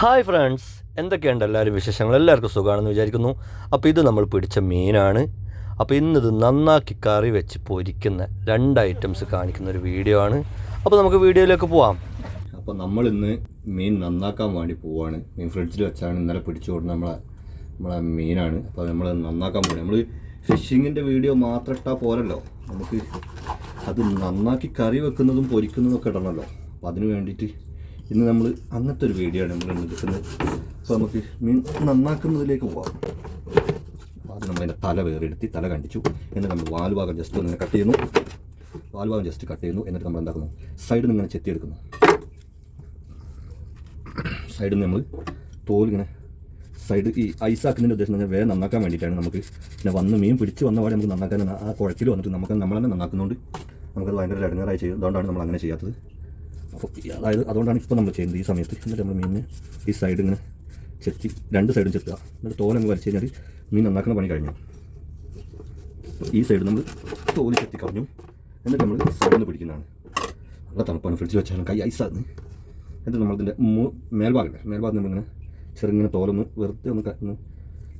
Hi friends എന്തൊക്കെയുണ്ട് എല്ലാവരും വിശേഷങ്ങൾ? എല്ലാവർക്കും സുഖമാണെന്ന് വിചാരിക്കുന്നു. അപ്പോൾ ഇത് നമ്മൾ പിടിച്ച മീനാണ്. അപ്പോൾ ഇന്നിത് നന്നാക്കി കറി വെച്ച് പൊരിക്കുന്ന രണ്ട് ഐറ്റംസ് കാണിക്കുന്ന ഒരു വീഡിയോ ആണ്. അപ്പോൾ നമുക്ക് വീഡിയോയിലേക്ക് പോവാം. അപ്പോൾ നമ്മൾ ഇന്ന് മീൻ നന്നാക്കാൻ വേണ്ടി പോവാണ്. മീൻ ഫ്രിഡ്ജിൽ വെച്ചാണ് ഇന്നലെ പിടിച്ചു കൊടുത്ത് നമ്മളെ നമ്മളെ മീനാണ്. അപ്പോൾ നമ്മൾ നന്നാക്കാൻ പോകണം നമ്മൾ ഫിഷിങ്ങിന്റെ വീഡിയോ മാത്രം ഇട്ടാൽ പോരല്ലോ. നമുക്ക് അത് നന്നാക്കി കറി വെക്കുന്നതും പൊരിക്കുന്നതും ഒക്കെ ഇടണമല്ലോ അപ്പോൾ അതിന് വേണ്ടിയിട്ട് ഇന്ന് നമ്മൾ അങ്ങനത്തെ ഒരു വീഡിയോ ആണ് നമ്മൾ എടുക്കുന്നത്. അപ്പോൾ നമുക്ക് മീൻ നന്നാക്കുന്നതിലേക്ക് പോവാം. ആദ്യം നമ്മൾ അതിന്റെ തല വേറെടുത്തി തല കണ്ടിച്ചു. എന്നിട്ട് നമ്മൾ വാൽ ഭാഗം ജസ്റ്റ് ഒന്ന് കട്ട് ചെയ്യുന്നു. വാൽ ഭാഗം ജസ്റ്റ് കട്ട് ചെയ്യുന്നു. എന്നിട്ട് നമ്മൾ എന്താക്കുന്നു? സൈഡിൽ നിന്ന് ഇങ്ങനെ ചെത്തിയെടുക്കുന്നു സൈഡിൽ നിന്ന് നമ്മൾ തോലിങ്ങനെ സൈഡ് ഈ ഐസാക്കുന്നതിന്റെ ഉദ്ദേശം എന്ന് വേറെ നന്നാക്കാൻ വേണ്ടിയിട്ടാണ് നമുക്ക് പിന്നെ വന്ന് മീൻ പിടിച്ച് വന്ന പാടെ നമുക്ക് നന്നാക്കാൻ ആ കുഴച്ചിൽ വന്നിട്ട് നമുക്ക് നമ്മൾ തന്നെ നന്നാക്കുന്നതുകൊണ്ട് നമുക്കത് ഭയങ്കര ഇടങ്ങാറായി ചെയ്യും. അതുകൊണ്ടാണ് നമ്മൾ അങ്ങനെ ചെയ്യാത്തത്. അതായത് അതുകൊണ്ടാണ് ഇപ്പോൾ നമ്മൾ ചെയ്യുന്നത് ഈ സമയത്ത്. എന്നിട്ട് നമ്മൾ മീനിനെ ഈ സൈഡ് ഇങ്ങനെ ചെത്തി രണ്ട് സൈഡും ചെത്തുക. എന്നിട്ട് തോലങ്ങ് വരച്ച് കഴിഞ്ഞാൽ മീൻ നന്നാക്കുന്ന പണി കഴിഞ്ഞു. ഈ സൈഡ് നമ്മൾ തോൽ ചെത്തി കളഞ്ഞു. എന്നിട്ട് നമ്മൾ സൈഡിൽ പിടിക്കുന്നതാണ്. നല്ല തണുപ്പാണ്. ഫ്രിഡ്ജ് വെച്ചാലും കൈ ഐസാണ് എന്നിട്ട് നമ്മളിതിന്റെ മേൽഭാഗം മേൽഭാഗം നമ്മളിങ്ങനെ ചെറുങ്ങനെ തോലൊന്ന് വെറുതെ ഒന്ന്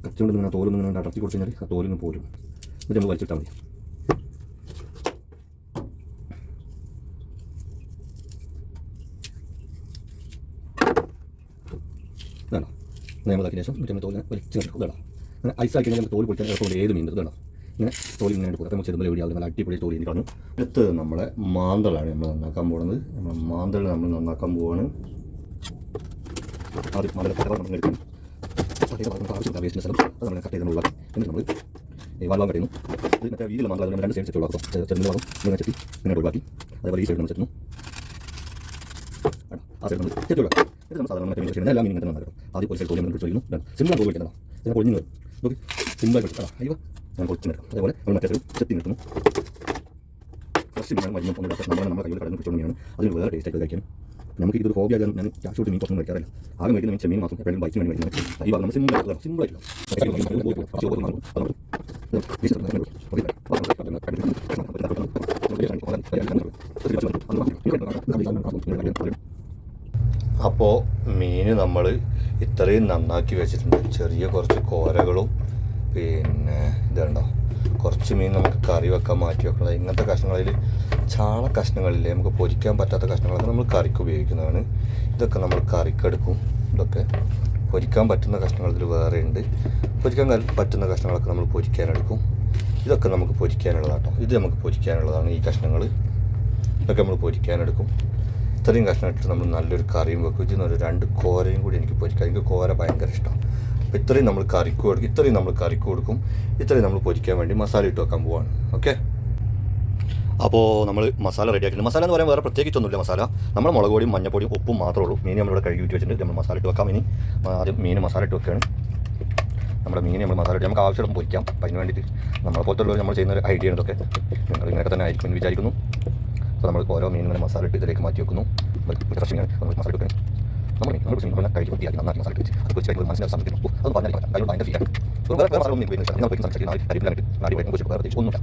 കച്ചുകൊണ്ട് ഇങ്ങനെ തോലൊന്ന് ഇങ്ങനെ അടർത്തി കൊടുത്തു കഴിഞ്ഞാൽ ആ തോലിന് പോരും. എന്നിട്ട് നമ്മൾ വലിച്ചിട്ടാൽ മതി. വേണം. നിയമതാക്കിയ ശേഷം മറ്റേ തോലിനെ വലിച്ച് കിടക്കും വേണം അങ്ങനെ ഐസാക്കി കഴിഞ്ഞാൽ തോൽ പൊളിക്കാൻ എളുപ്പമുള്ള ഏത് മീൻ വേണം ഇങ്ങനെ തോലി ഇങ്ങനെ എടുക്കും. നമ്മൾ ചെറുതുമ്പോൾ എവിടെ നല്ല അടിപൊളി തോലി എനിക്ക് കാണും. അടുത്തത് നമ്മളെ മാന്തളാണ് നമ്മൾ നന്നാക്കാൻ പോകുന്നത് നമ്മൾ മാന്തൾ നമ്മൾ നന്നാക്കാൻ പോവാണ്. ആദ്യം മാന്തള നമ്മൾ നമുക്ക് നമ്മൾ കട്ട് ചെയ്ത് എന്നിട്ട് നമ്മൾ മറ്റേ വീതിയിൽ മാന്തള രണ്ട് സൈഡ് ചെത്തി ചെറുതിന്റെ ഭാഗം ഇങ്ങനെ ഇങ്ങനെ ഒഴിവാക്കി. അതേപോലെ ഈ സൈഡ് നമ്മൾ ചെത്തുന്നു. ആ സൈഡ് ഇത് നമ്മൾ സാധാരണ മറ്റേ ചെയ്യുന്ന എല്ലാ മീനും ഇങ്ങനെ നന്നാക്കും ആദ്യം ഒരു സൈഡ് തോലി നമ്മൾ സിമ്പിളാണ് തോൽ വയ്ക്കുന്നത് ഇതിനെ പൊളിഞ്ഞു വരും നോക്കി സിമ്പിളായി പിടിച്ചു അയ്യോ ഞാൻ പൊളിച്ചു നിൽക്കും അതേപോലെ നമ്മൾ മറ്റേ സൈഡ് ചെത്തി നിർത്തുന്നു കുറച്ച് മീനാണ് മരുന്നും നമ്മൾ നമ്മുടെ കയ്യിൽ കടന്ന് പിടിച്ചോണ്ട് വേറെ ടേസ്റ്റ് ആയിട്ട് നമുക്ക് ഇതൊരു ഹോബി ആകാൻ ഞാൻ ക്യാഷ് മീൻ കുറച്ചൊന്നും കഴിക്കാറില്ല ആകെ മേടിക്കുന്ന മീൻ ചെമ്മീൻ മാത്രം എപ്പോഴും ബൈക്കിന് വേണ്ടി മേടിക്കുന്നത് ഈ നമ്മൾ സിമ്പിൾ ആയിട്ട് സിമ്പിൾ ആയിട്ട് അപ്പോൾ മീൻ നമ്മൾ ഇത്രയും നന്നാക്കി വെച്ചിട്ടുണ്ട്. ചെറിയ കുറച്ച് കോരകളും പിന്നെ ഇതുണ്ടോ കുറച്ച് മീൻ നമുക്ക് കറി വെക്കാൻ മാറ്റി വെക്കണം. ഇങ്ങനത്തെ കഷ്ണങ്ങളിൽ ചാള കഷ്ണങ്ങളില്ലേ നമുക്ക് പൊരിക്കാൻ പറ്റാത്ത കഷ്ണങ്ങളൊക്കെ നമ്മൾ കറിക്ക് ഉപയോഗിക്കുന്നതാണ്. ഇതൊക്കെ നമ്മൾ കറിക്കെടുക്കും. ഇതൊക്കെ പൊരിക്കാൻ പറ്റുന്ന കഷ്ണങ്ങൾ ഇതിൽ വേറെ ഉണ്ട്. പൊരിക്കാൻ പറ്റുന്ന കഷ്ണങ്ങളൊക്കെ നമ്മൾ പൊരിക്കാനെടുക്കും. ഇതൊക്കെ നമുക്ക് പൊരിക്കാനുള്ളതാട്ടോ. ഇത് നമുക്ക് പൊരിക്കാനുള്ളതാണ് ഈ കഷ്ണങ്ങൾ ഇതൊക്കെ നമ്മൾ പൊരിക്കാനെടുക്കും. ഇത്രയും കഷ്ണം നമ്മൾ നല്ലൊരു കറിയും വെക്കും. ഇതിൽ നിന്നൊരു രണ്ട് കോരയും കൂടി എനിക്ക് പൊരിക്കാം എനിക്ക് കോര ഭയങ്കര ഇഷ്ടമാണ് അപ്പോൾ ഇത്രയും നമ്മൾ കറിക്ക് കൊടുക്കും ഇത്രയും നമ്മൾ കറിക്ക് കൊടുക്കും. ഇത്രയും നമ്മൾ പൊരിക്കാൻ വേണ്ടി മസാല ഇട്ട് വെക്കാൻ പോവാണ്. ഓക്കെ? അപ്പോൾ നമ്മൾ മസാല റെഡി ആക്കിയിട്ടുണ്ട്. മസാല എന്ന് പറയാൻ വേറെ പ്രത്യേകിച്ചൊന്നുമില്ല മസാല. നമ്മൾ മുളക് പൊടിയും മഞ്ഞപ്പൊടിയും ഉപ്പും മാത്രമേ ഉള്ളൂ. മീൻ നമ്മളിവിടെ കഴുകി വെച്ച് വെച്ചിട്ടുണ്ട്. നമ്മൾ മസാല ഇട്ട് വെക്കാം. ഇനി ആദ്യം മീൻ മസാല ഇട്ട് വെക്കുകയാണ്. നമ്മുടെ മീൻ നമ്മൾ മസാല ഇട്ട് നമുക്ക് ആവശ്യം പൊരിക്കാം. അപ്പം അതിന് വേണ്ടിയിട്ട് നമ്മളെ പോലത്തെ ഉള്ളവർ നമ്മൾ ചെയ്യുന്ന ഒരു ഐഡിയ ഉണ്ടൊക്കെ നിങ്ങൾ ഇങ്ങനെയൊക്കെ തന്നെ ആയിരിക്കും എന്ന് വിചാരിക്കുന്നു. അപ്പോൾ നമ്മൾ ഓരോ മീനും ഇങ്ങനെ മസാല ഇട്ട് ഇതിലേക്ക് മാറ്റി വെക്കുന്നു. ഫ്രഷ് ഇങ്ങനെ നമ്മൾ മസാല ഇട്ട് നമ്മൾ നമ്മൾ പിടിച്ച് നമ്മൾ കഴിച്ച് വൃത്തിയാക്കി നന്നാക്കി മസാല ഇട്ട് വെച്ച് അത് വെച്ച് കഴിയുമ്പോൾ മനസ്സിലാക്കാൻ സമയത്ത് ഉപ്പ് അത് പറഞ്ഞാൽ കാര്യം ഭയങ്കര ഫീലാണ് ഒരു വേറെ വേറെ മസാല ഒന്നും ഉപയോഗിക്കുന്നില്ല നിങ്ങൾ സംസാരിച്ച് നാല് കരിപ്പിലായിട്ട് നാടി വൈകും കുറിച്ച് പ്രത്യേകിച്ച് ഒന്നുമില്ല.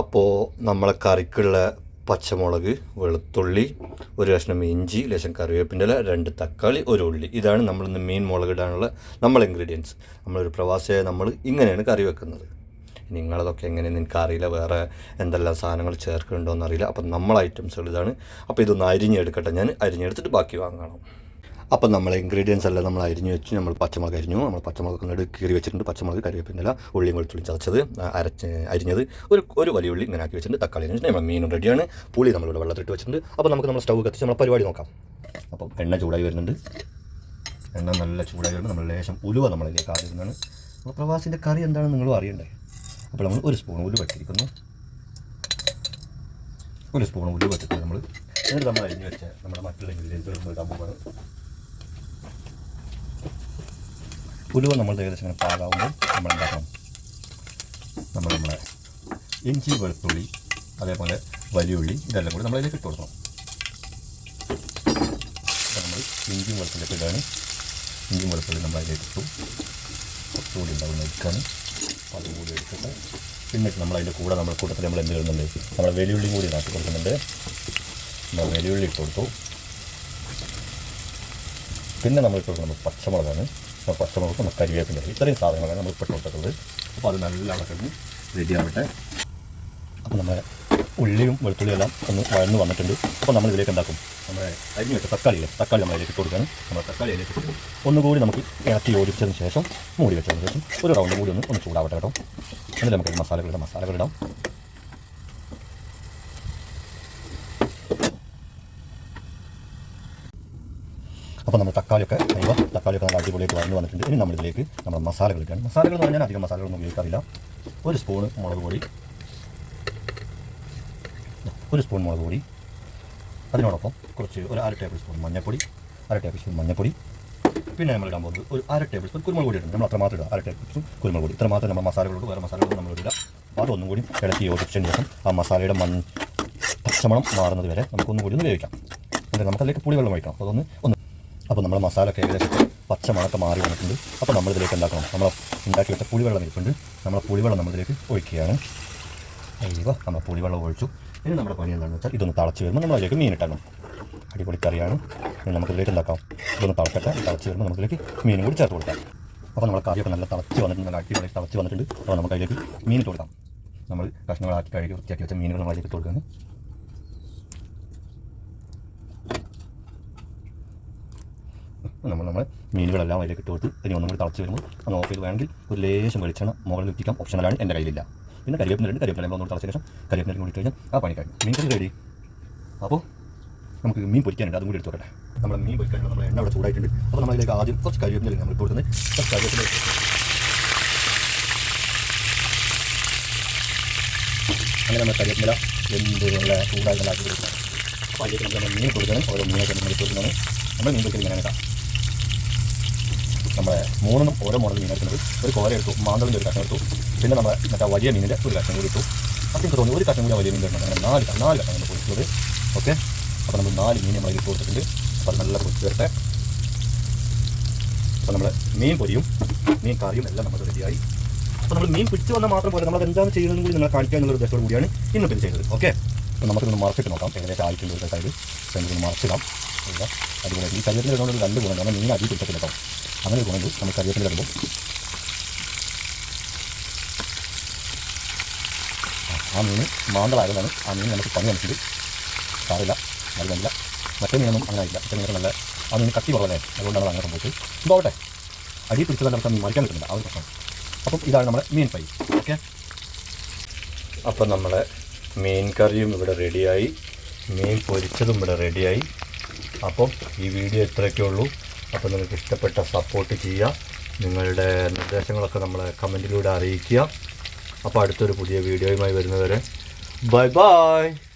അപ്പോൾ നമ്മളെ കറിക്കുള്ള പച്ചമുളക് വെളുത്തുള്ളി ഒരു കഷ്ണം ഇഞ്ചി ലേശം കറിവേപ്പിന്റെ രണ്ട് തക്കാളി ഒരു ഉള്ളി. ഇതാണ് നമ്മളിന്ന് മീൻ മുളക് ഇടാനുള്ള നമ്മൾ ഇൻഗ്രീഡിയൻസ് നമ്മളൊരു പ്രവാസിയായ നമ്മൾ ഇങ്ങനെയാണ് കറി വെക്കുന്നത്. നിങ്ങളതൊക്കെ എങ്ങനെയെന്ന് അറിയില്ല വേറെ എന്തെല്ലാം സാധനങ്ങൾ ചേർക്കുന്നുണ്ടോ എന്നറിയില്ല അപ്പം നമ്മൾ ഐറ്റംസുകൾ ഇതാണ്. അപ്പോൾ ഇതൊന്ന് അരിഞ്ഞെടുക്കട്ടെ. ഞാൻ അരിഞ്ഞെടുത്തിട്ട് ബാക്കി വാങ്ങണം. അപ്പം നമ്മൾ ഇൻഗ്രീഡിയൻസ് എല്ലാം നമ്മൾ അരിഞ്ഞു വെച്ച് നമ്മൾ പച്ചമുളക് അരിഞ്ഞു. നമ്മൾ പച്ചമുളക് കൊണ്ട് കീറി വെച്ചിട്ടുണ്ട്. പച്ചമുളക് കറിവേപ്പിന്റെ ഉള്ളിയും വെളുത്തുള്ളി ചതച്ചത് അരച്ച് അരിഞ്ഞത് ഒരു ഒരു വലിയ ഉള്ളി ഇങ്ങനെ ആക്കി വെച്ചിട്ടുണ്ട്. തക്കാളി എന്ന് വെച്ചിട്ട് നമ്മൾ മീനും റെഡിയാണ് പുളി നമ്മളിവിടെ വെള്ളത്തിട്ട് വെച്ചിട്ടുണ്ട്. അപ്പോൾ നമുക്ക് നമ്മൾ സ്റ്റൗ കത്തിച്ച് നമ്മൾ പരിപാടി നോക്കാം. അപ്പം എണ്ണ ചൂടായി വരുന്നുണ്ട്. എണ്ണ നല്ല ചൂടായി വരുമ്പോൾ നമ്മൾ ലേശം ഉലുവ നമ്മളിലേക്ക് ആദ്യം അപ്പോൾ പ്രവാസിന്റെ കറി എന്താണെന്ന് നിങ്ങളും അറിയണ്ടേ? അപ്പോൾ നമ്മൾ ഒരു സ്പൂൺ ഉലുവ ഇട്ടിരിക്കുന്നു. ഒരു സ്പൂൺ ഉലുവ ഇട്ടിട്ട് നമ്മൾ എന്നിട്ട് നമ്മൾ അരിഞ്ഞ് വെച്ച നമ്മുടെ മറ്റുള്ള ഇൻഗ്രീഡിയൻസുകൾ ഇടാൻ പോകുന്നത് ഉലുവ നമ്മൾ ഏകദേശം ഇങ്ങനെ പാകാവുമ്പോൾ നമ്മൾ എന്താക്കണം? നമ്മൾ നമ്മുടെ ഇഞ്ചി വെളുത്തുള്ളി അതേപോലെ വലിയുള്ളി ഇതെല്ലാം കൂടി നമ്മളതിലേക്ക് ഇട്ട് കൊടുക്കണം. നമ്മൾ ഇഞ്ചിയും വെളുത്തുള്ളിയൊക്കെ ഇടാണ്. ഇഞ്ചിയും വെളുത്തുള്ളി നമ്മൾ അതിലേക്ക് ഇട്ടു. കുറച്ചുകൂടി ഉണ്ടാവും എടുക്കാൻ അപ്പോൾ അതും കൂടി എടുത്തിട്ട് നമ്മൾ അതിന്റെ കൂടെ നമ്മുടെ കൂട്ടത്തിൽ നമ്മൾ എന്ത് ചെയ്യുന്നുണ്ട് നമ്മൾ വെല്ലുവിളിയും കൂടി ഇതാക്കി കൊടുക്കുന്നുണ്ട്. നമ്മൾ വെല്ലുവിളി ഇട്ട് കൊടുത്തു. പിന്നെ നമ്മൾ ഇട്ട് നമ്മൾ പച്ചമുളകാണ്. നമ്മൾ പച്ചമുളക് നമ്മൾ കരിവേപ്പിന്റെ ഇത്രയും സാധനങ്ങളാണ് നമ്മൾ ഇപ്പോൾ കൊടുത്തിട്ടുള്ളത്. അപ്പോൾ അത് നല്ല അളക്കഞ്ഞ് റെഡി ആവട്ടെ. അപ്പോൾ നമ്മുടെ ഉള്ളിയും വെളുത്തുള്ളിയും എല്ലാം ഒന്ന് വഴന്ന് വന്നിട്ടുണ്ട്. അപ്പോൾ നമ്മൾ ഇതിലേക്ക് എന്താക്കും? നമ്മുടെ അരിഞ്ഞ് വെച്ച തക്കാളിയില്ലേ? തക്കാളി നമ്മൾ അതിലേക്ക് ഇട്ട് കൊടുക്കുകയാണ്. നമ്മൾ തക്കാളി അതിലേക്ക് ഇട്ട് ഒന്നുകൂടി നമുക്ക് ഇറക്കി യോജിച്ചതിന് ശേഷം മൂടി വെച്ചതിന് ശേഷം ഒരു റൗണ്ട് കൂടി ഒന്ന് ഒന്ന് ചൂടാവട്ടെ കേട്ടോ. എന്നിട്ട് നമുക്ക് മസാലകളിടാം മസാലകൾ അപ്പോൾ നമ്മൾ തക്കാളിയൊക്കെ കഴിയുമ്പോൾ തക്കാളിയൊക്കെ നല്ല അടിപൊളിയൊക്കെ വഴന്ന് വന്നിട്ടുണ്ട്. ഇനി നമ്മളിതിലേക്ക് നമ്മുടെ മസാലകൾ ഇട്ടാണ് മസാലകൾ എന്ന് പറഞ്ഞാൽ അധികം മസാലകളൊന്നും ഉപയോഗിക്കാറില്ല. ഒരു സ്പൂണ് മുളക് പൊടി ഒരു സ്പൂൺ മുളക് പൊടി അതിനോടൊപ്പം കുറച്ച് ഒരു അര ടേബിൾ സ്പൂൺ മഞ്ഞൾപ്പൊടി അര ടേബിൾ സ്പൂൺ മഞ്ഞൾപ്പൊടി. പിന്നെ നമ്മൾ ഇടാൻ പോകുന്നത് ഒരു അര ടേബിൾ സ്പൂൺ കുരുമുളക് പൊടി ഇടും നമ്മൾ അത്ര മാത്രം ഇടുക. അര ടേബിൾ സ്പൂൺ കുരുമുളക് പൊടി. ഇത്ര മാത്രം നമ്മൾ മസാലകളോട് വേറെ മസാലകളോട് നമ്മൾ ഇടുക. അപ്പോൾ അതൊന്നും കൂടി ഇളക്കി യോജിച്ചതിന് ശേഷം ആ മസാലയുടെ മൺ പച്ചമണം മാറുന്നത് വരെ നമുക്കൊന്നും കൂടി ഒന്ന് വേവിക്കാം. എന്നിട്ട് നമുക്കതിലേക്ക് പുളിവെള്ളം അപ്പോൾ അതൊന്ന് ഒന്ന് അപ്പോൾ നമ്മൾ ഒക്കെ ഏകദേശം പച്ചമണമൊക്കെ മാറി വന്നിട്ടുണ്ട്. അപ്പോൾ നമ്മളിതിലേക്ക് എന്താക്കണം? നമ്മൾ ഉണ്ടാക്കി വെച്ച പുളിവെള്ളം ഇരിപ്പുണ്ട്. നമ്മളെ പുളിവെള്ളം നമ്മളിതിലേക്ക് ഒഴിക്കുകയാണ്. അയ്യോ നമ്മൾ പുളിവെള്ളം ഒഴിച്ചു. ഇനി നമ്മുടെ പണി എന്താണെന്ന് വെച്ചാൽ ഇതൊന്ന് തിളച്ച് വരുമ്പോൾ നമ്മൾ അതിലേക്ക് മീൻ ഇട്ടണം അടിപൊളി കറിയാണ്. ഇനി നമുക്ക് ഇതിലേക്ക് എന്താക്കാം? ഇതൊന്ന് തിളക്കട്ടെ. തിളച്ച് വരുമ്പോൾ നമുക്കിതിലേക്ക് മീനും കൂടി ചേർത്ത് കൊടുക്കാം. അപ്പോൾ നമ്മൾ കറിയൊക്കെ നല്ല തിളച്ച് വന്നിട്ടുണ്ട്. നല്ല അടിപൊളി തിളച്ച് വന്നിട്ടുണ്ട്. അപ്പോൾ നമുക്ക് അതിലേക്ക് മീൻ ഇട്ട് കൊടുക്കാം. നമ്മൾ കഷ്ണങ്ങളാക്കി കഴുകി വൃത്തിയാക്കി വെച്ച മീനുകൾ നമ്മൾ അതിലേക്ക് ഇട്ട് കൊടുക്കുകയാണ്. നമ്മൾ നമ്മൾ മീനുകളെല്ലാം അതിലേക്ക് ഇട്ട് കൊടുത്ത് ഇനി ഒന്നും കൂടി തിളച്ച് വരുമ്പോൾ ഒന്ന് ഓഫ് ചെയ്ത് വേണമെങ്കിൽ ഒരു ലേശം വെളിച്ചെണ്ണ മുകളിൽ ഇട്ടിക്കാം ഓപ്ഷനലാണ് എന്റെ കയ്യിലില്ല. പിന്നെ കരിവേപ്പിന് രണ്ട് കരിവേപ്പില ഒന്ന് തിളച്ച ശേഷം കരിവേപ്പിനും കൂടി കഴിഞ്ഞാൽ ആ പണി കഴിഞ്ഞു. മീൻ കറി റെഡി അപ്പോൾ നമുക്ക് മീൻ പൊരിക്കാനുണ്ട്. അതും കൂടി എടുത്ത് വെക്കട്ടെ. നമ്മൾ മീൻ പൊരിക്കാനുള്ള നമ്മൾ എണ്ണ അവിടെ ചൂടായിട്ടുണ്ട്. അപ്പോൾ നമ്മൾ അതിലേക്ക് ആദ്യം കുറച്ച് കരിവേപ്പില നമ്മൾ കൊടുക്കുന്നത്. കുറച്ച് കരിവേപ്പില അങ്ങനെ നമ്മൾ കരിവേപ്പില എന്ത് നല്ല ചൂടായി ആക്കി കൊടുക്കുന്നത് അപ്പോൾ അതിലേക്ക് നമ്മൾ മീൻ കൊടുക്കണം ഓരോ മീനൊക്കെ നമ്മൾ കൊടുക്കുന്നത് നമ്മൾ മീൻ പൊരിക്കൽ ഇങ്ങനെ കേട്ടോ. നമ്മളെ മൂന്നെണ്ണം ഓരോ മോഡൽ മീൻ എടുക്കുന്നത് ഒരു കോര എടുത്തു മാന്തളിന്റെ ഒരു കഷ്ണം എടുത്തു. പിന്നെ നമ്മൾ മറ്റേ വലിയ മീനിന്റെ ഒരു കഷ്ണം കൂടി ഇട്ടു. അപ്പം എനിക്ക് തോന്നി ഒരു കഷ്ണം കൂടി വലിയ മീൻ ഇടണം അങ്ങനെ നാല് നാല് കഷ്ണം നമ്മൾ പൊരിച്ചത്. ഓക്കെ? അപ്പോൾ നമ്മൾ നാല് മീൻ നമ്മൾ ഇട്ട് കൊടുത്തിട്ടുണ്ട്. അപ്പോൾ അത് നല്ല പൊരിച്ച് വരട്ടെ. അപ്പോൾ നമ്മൾ മീൻ പൊരിയും മീൻ കറിയും എല്ലാം നമ്മൾ റെഡിയായി. അപ്പോൾ നമ്മൾ മീൻ പിടിച്ച് വന്നാൽ മാത്രം പോലെ നമ്മൾ എന്താണ് ചെയ്യുന്നതും കൂടി നിങ്ങളെ കാണിക്കുക എന്നുള്ള ഉദ്ദേശം കൂടിയാണ് ഇന്ന് ഇത് ചെയ്തത്. ഓക്കെ? അപ്പോൾ നമുക്കൊന്ന് മറച്ചിട്ട് നോക്കാം. ഏകദേശം ആയിട്ടുണ്ട് ഒരു സൈഡ് നമുക്കൊന്ന് മറച്ചിടാം. അതുപോലെ ഈ ശരീരത്തിൽ ഇടുന്ന രണ്ട് ഗുണം കാരണം മീൻ അടി പിടിച്ചിട്ടില്ല കേട്ടോ അങ്ങനെ ഗുണങ്ങൾ നമ്മൾ ശരീരത്തിൽ ഇടുമ്പോൾ ആ മീൻ മാന്തളായതുകൊണ്ടാണ് ആ മീൻ നമുക്ക് പണി കാണിച്ചത് സാറില്ല നൽകുന്നില്ല. മറ്റേ മീനൊന്നും അങ്ങനെ ആയില്ല മറ്റേ മീനൊക്കെ നല്ല ആ മീൻ കട്ടി കുറവല്ലേ അതുകൊണ്ടാണ് അത് അങ്ങനെ സംഭവിച്ചത്. പോകട്ടെ അടി പിടിച്ചത് നമുക്ക് മീൻ മറിക്കാൻ പറ്റില്ല ആ ഒരു പ്രശ്നം അപ്പം ഇതാണ് നമ്മുടെ മീൻ ഫ്രൈ. ഓക്കെ? അപ്പം നമ്മളെ മീൻ കറിയും ഇവിടെ റെഡിയായി. മീൻ പൊരിച്ചതും ഇവിടെ റെഡിയായി. അപ്പം ഈ വീഡിയോ ഇത്രയൊക്കെ ഉള്ളൂ. അപ്പോൾ നിങ്ങൾക്ക് ഇഷ്ടപ്പെട്ട സപ്പോർട്ട് ചെയ്യുക. നിങ്ങളുടെ നിർദ്ദേശങ്ങളൊക്കെ നമ്മളെ കമന്റിലൂടെ അറിയിക്കുക. അപ്പോൾ അടുത്തൊരു പുതിയ വീഡിയോയുമായി വരുന്നവരെ ബൈ ബൈ